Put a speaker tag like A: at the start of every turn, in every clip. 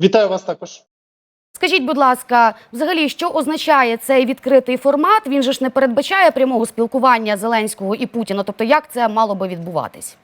A: Вітаю вас також.
B: Скажіть, будь ласка, взагалі, що означає цей відкритий формат? Він же ж не передбачає прямого спілкування Зеленського і Путіна. Тобто, як це мало би відбуватись?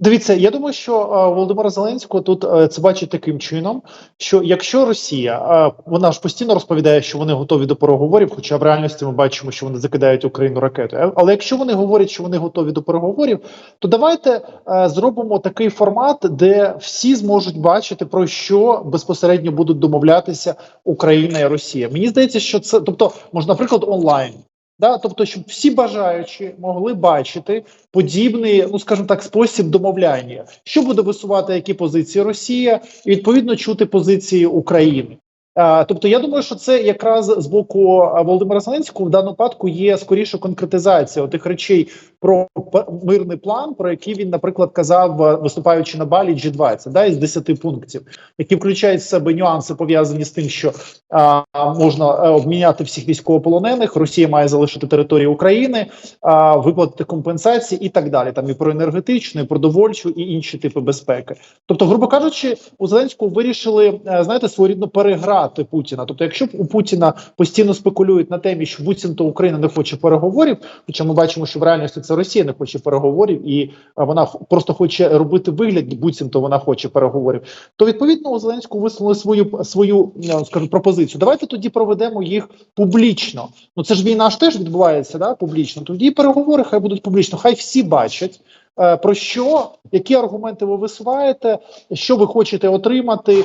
A: Дивіться, я думаю, що е, Володимира Зеленського тут е, це бачить таким чином, що якщо Росія е, вона ж постійно розповідає, що вони готові до переговорів, хоча в реальності ми бачимо, що вони закидають Україну ракетою. Але якщо вони говорять, що вони готові до переговорів, то давайте зробимо такий формат, де всі зможуть бачити про що безпосередньо будуть домовлятися Україна і Росія. Мені здається, що це тобто можна, наприклад, онлайн. Да, тобто, щоб всі бажаючі могли бачити подібний, ну скажімо так, спосіб домовляння, що буде висувати які позиції Росія, і відповідно чути позиції України. А, тобто, я думаю, що це якраз з боку Володимира Зеленського в даному випадку є скоріше конкретизація тих речей про мирний план, про який він, наприклад, казав, е, виступаючи на балі G20, да, із 10 пунктів, які включають в себе нюанси пов'язані з тим, що а, можна е, обміняти всіх військовополонених, Росія має залишити територію України, а, виплатити компенсації і так далі. Там і про енергетичну, і продовольчу, і інші типи безпеки. Тобто, грубо кажучи, у Зеленського вирішили е, знаєте своєрідно переграти Путіна. Тобто, якщо у Путіна постійно спекулюють на темі, що буцімто Україна не хоче переговорів, хоча ми бачимо, що в реальності це Росія не хоче переговорів, і вона просто хоче робити вигляд, буцімто вона хоче переговорів. То відповідно у Зеленського висунули свою свою скажу пропозицію. Давайте тоді проведемо їх публічно. Ну це ж війна ж теж відбувається да, публічно. Тоді переговори хай будуть публічно, хай всі бачать. е, Про що, які аргументи ви висуваєте, що ви хочете отримати,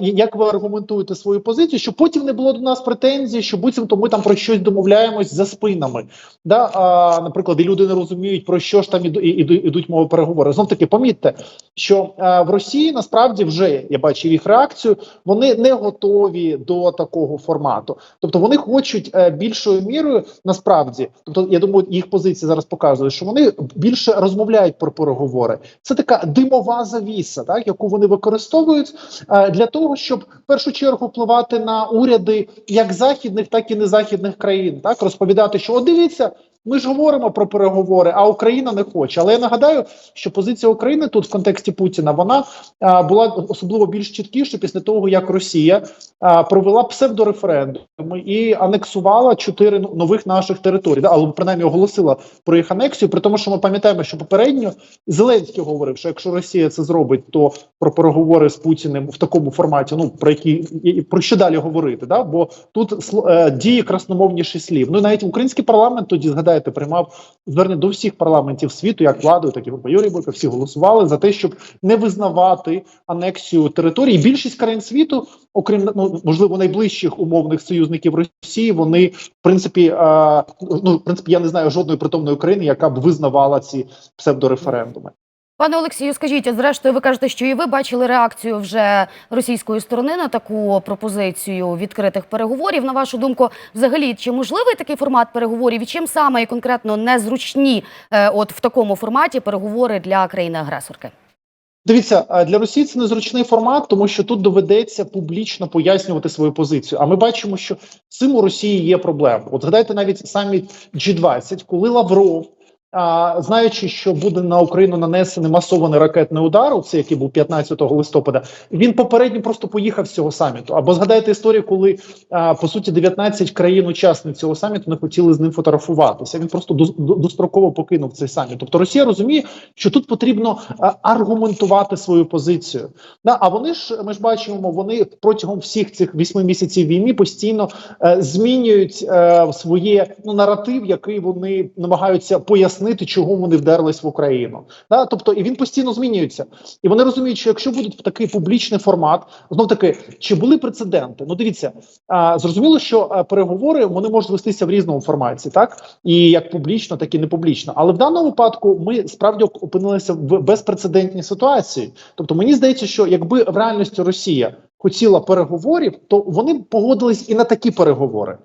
A: як ви аргументуєте свою позицію, щоб потім не було до нас претензій, що буцімто ми там про щось домовляємось за спинами. Да? А, наприклад, і люди не розуміють, про що ж там іду, іду, ідуть мови переговори. Знов таки, помітьте, що а, в Росії насправді вже я бачив їх реакцію, вони не готові до такого формату. Тобто вони хочуть е, більшою мірою насправді, тобто я думаю, їх позиція зараз показує, що вони більше розмовляють про переговори. Це така димова завіса, так яку вони використовують е, для того, щоб в першу чергу впливати на уряди як західних, так і незахідних країн, так розповідати, що о, дивіться. Ми ж говоримо про переговори, а Україна не хоче. Але я нагадаю, що позиція України тут в контексті Путіна вона а, була особливо більш чіткіше після того, як Росія а, провела псевдореферендуми і анексувала чотири нових наших територій, да, але принаймні оголосила про їх анексію. При тому, що ми пам'ятаємо, що попередньо Зеленський говорив, що якщо Росія це зробить, то про переговори з Путіним в такому форматі, ну про які і- про що далі говорити, да? бо тут е, діє красномовніший слів. Ну навіть український парламент тоді згадаєте, приймав звернення до всіх парламентів світу, як владою, так і група Юрій Бойко, всі голосували за те, щоб не визнавати анексію території. Більшість країн світу, окрім ну можливо найближчих умовних союзників Росії, вони в принципі, а, ну в принципі, я не знаю жодної притомної країни, яка б визнавала ці псевдореферендуми.
B: Пане Олексію, скажіть, зрештою, ви кажете, що і ви бачили реакцію вже російської сторони на таку пропозицію відкритих переговорів. На вашу думку, взагалі, чи можливий такий формат переговорів? І чим саме і конкретно незручні, е, от в такому форматі переговори для країни-агресорки?
A: Дивіться, для Росії це незручний формат, тому що тут доведеться публічно пояснювати свою позицію. А ми бачимо, що цим у Росії є проблема. От згадайте навіть саміт G20, коли Лавров. Знаючи, що буде на Україну нанесений масований ракетний удар, це який був 15 листопада, він попередньо просто поїхав з цього саміту. Або згадайте історію, коли по суті 19 країн-учасниць цього саміту не хотіли з ним фотографуватися. Він просто до- до- достроково покинув цей саміт. Тобто Росія розуміє, що тут потрібно аргументувати свою позицію. Да, а вони ж ми ж бачимо, вони протягом всіх цих вісьми місяців війни постійно е, змінюють е, своє ну наратив, який вони намагаються пояснити, чого вони вдерлись в Україну. Да, тобто, і він постійно змінюється. І вони розуміють, що якщо будуть такий публічний формат, знов таки, чи були прецеденти? Ну дивіться, а, зрозуміло, що переговори вони можуть вестися в різному форматі, так і як публічно, так і не публічно. Але в даному випадку ми справді опинилися в безпрецедентній ситуації. Тобто, мені здається, що якби в реальності Росія хотіла переговорів, то вони б погодились і на такі переговори.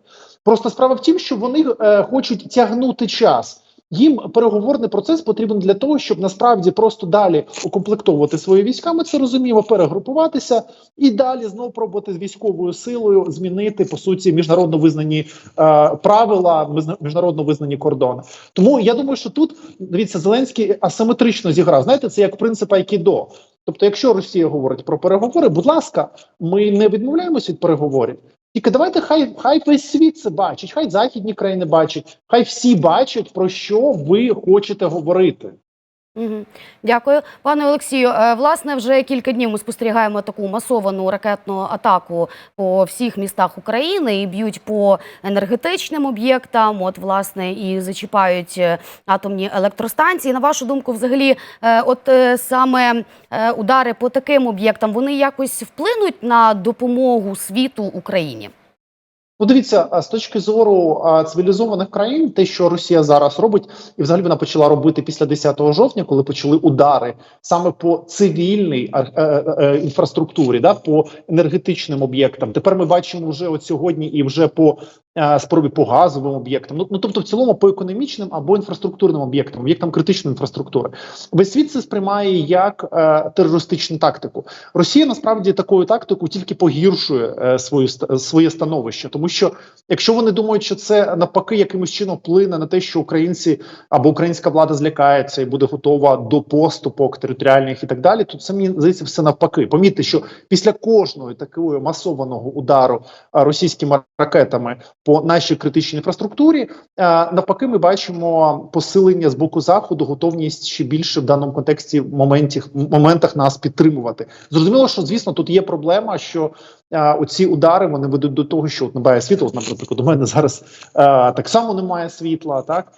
A: Просто справа в тім, що вони е, хочуть тягнути час. Їм переговорний процес потрібен для того, щоб насправді просто далі укомплектовувати свої війська. Ми це розуміємо, перегрупуватися і далі знову пробувати з військовою силою змінити по суті міжнародно визнані е, правила, міжнародно визнані кордони. Тому я думаю, що тут дивіться, Зеленський асиметрично зіграв. Знаєте, це як принцип айкідо. Тобто, якщо Росія говорить про переговори, будь ласка, ми не відмовляємося від переговорів. Тільки давайте хай хай весь світ це бачить, хай західні країни бачать, хай всі бачать про що ви хочете говорити.
B: Дякую, пане Олексію. е, Власне, вже кілька днів ми спостерігаємо таку масовану ракетну атаку по всіх містах України і б'ють по енергетичним об'єктам. От власне і зачіпають е, атомні електростанції. На вашу думку, взагалі, е, от саме удари по таким об'єктам вони якось вплинуть на допомогу світу Україні?
A: Ну, дивіться, з точки зору цивілізованих країн, те, що Росія зараз робить, і взагалі вона почала робити після 10 жовтня, коли почали удари саме по цивільній е, е, е, інфраструктурі, да, по енергетичним об'єктам. Тепер ми бачимо вже от сьогодні і вже по спробі по газовим об'єктам. Ну, ну тобто, в цілому по економічним або інфраструктурним об'єктам, об'єктам критичної інфраструктури. Весь світ це сприймає як е, терористичну тактику. Росія насправді такою тактикою тільки погіршує е, свою своє становище, тому що якщо вони думають, що це навпаки якимось чином вплине на те, що українці або українська влада злякається і буде готова до поступок територіальних і так далі, то це мені здається все навпаки. Помітьте, що після кожного такого масованого удару російськими ракетами по нашій критичній інфраструктурі, навпаки, ми бачимо посилення з боку заходу, готовність ще більше в даному контексті моментів моментах нас підтримувати. Зрозуміло, що звісно тут є проблема, що оці удари вони ведуть до того, що от немає світла. Наприклад, у мене зараз так само немає світла, так.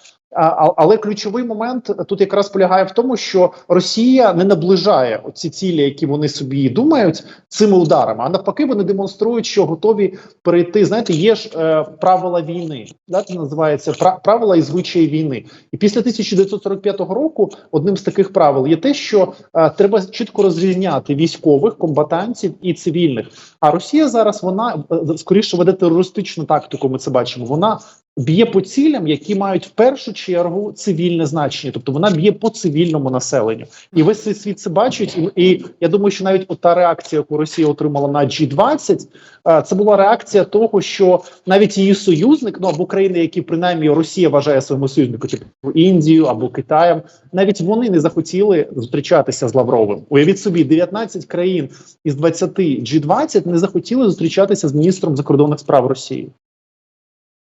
A: Але ключовий момент тут якраз полягає в тому, що Росія не наближає оці цілі, які вони собі думають, цими ударами. А навпаки, вони демонструють, що готові перейти. Знаєте, є ж е, правила війни, да, це називається пра- правила і звичаї війни. І після 1945 року одним з таких правил є те, що е, треба чітко розрізняти військових комбатантів і цивільних. А Росія зараз вона е, скоріше веде терористичну тактику. Ми це бачимо. Вона б'є по цілям, які мають в першу чергу цивільне значення, тобто вона б'є по цивільному населенню, і весь цей світ це бачить. І, і я думаю, що навіть ота реакція, яку Росія отримала на G20, е, це була реакція того, що навіть її союзник, ну або країни, які принаймні Росія вважає своїми союзниками, типу Індію або Китаєм, навіть вони не захотіли зустрічатися з Лавровим. Уявіть собі, 19 країн із 20 G20 не захотіли зустрічатися з міністром закордонних справ Росії.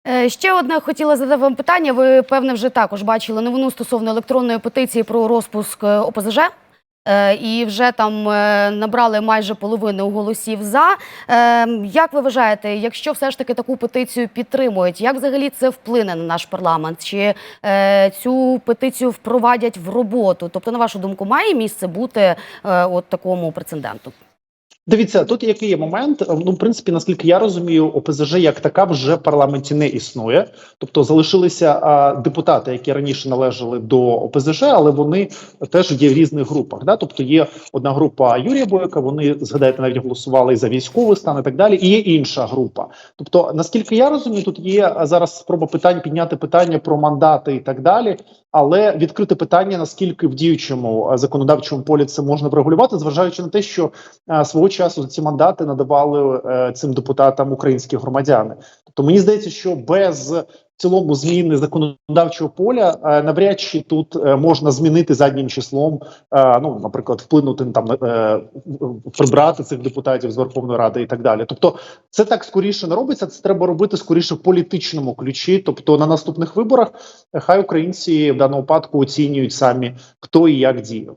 B: Е, Ще одне хотіла задати вам питання. Ви певне вже також бачили новину стосовно електронної петиції про розпуск е, ОПЗЖ. Е, І вже там набрали майже половину голосів за. Як ви вважаєте, якщо все ж таки таку петицію підтримують, як взагалі це вплине на наш парламент? Чи цю петицію впровадять в роботу? Тобто, на вашу думку, має місце бути от такому прецеденту?
A: Дивіться, тут який є момент. Ну, в принципі, наскільки я розумію, ОПЗЖ як така вже в парламенті не існує. Тобто залишилися а, депутати, які раніше належали до ОПЗЖ, але вони теж є в різних групах. Да? Тобто є одна група Юрія Бойка. Вони згадаєте, навіть голосували і за військовий стан і так далі. І є інша група. Тобто, наскільки я розумію, тут є зараз спроба питань підняти питання про мандати і так далі. Але відкрите питання, наскільки в діючому законодавчому полі це можна врегулювати, зважаючи на те, що а, свого часу ці мандати надавали е, цим депутатам українські громадяни. Тобто мені здається, що без в цілому зміни законодавчого поля е, навряд чи тут е, можна змінити заднім числом. е, ну, наприклад, вплинути там прибрати цих депутатів з Верховної Ради і так далі. Тобто, це так скоріше не робиться. Це треба робити скоріше в політичному ключі. Тобто, на наступних виборах хай українці в даному випадку оцінюють самі хто і як діяв.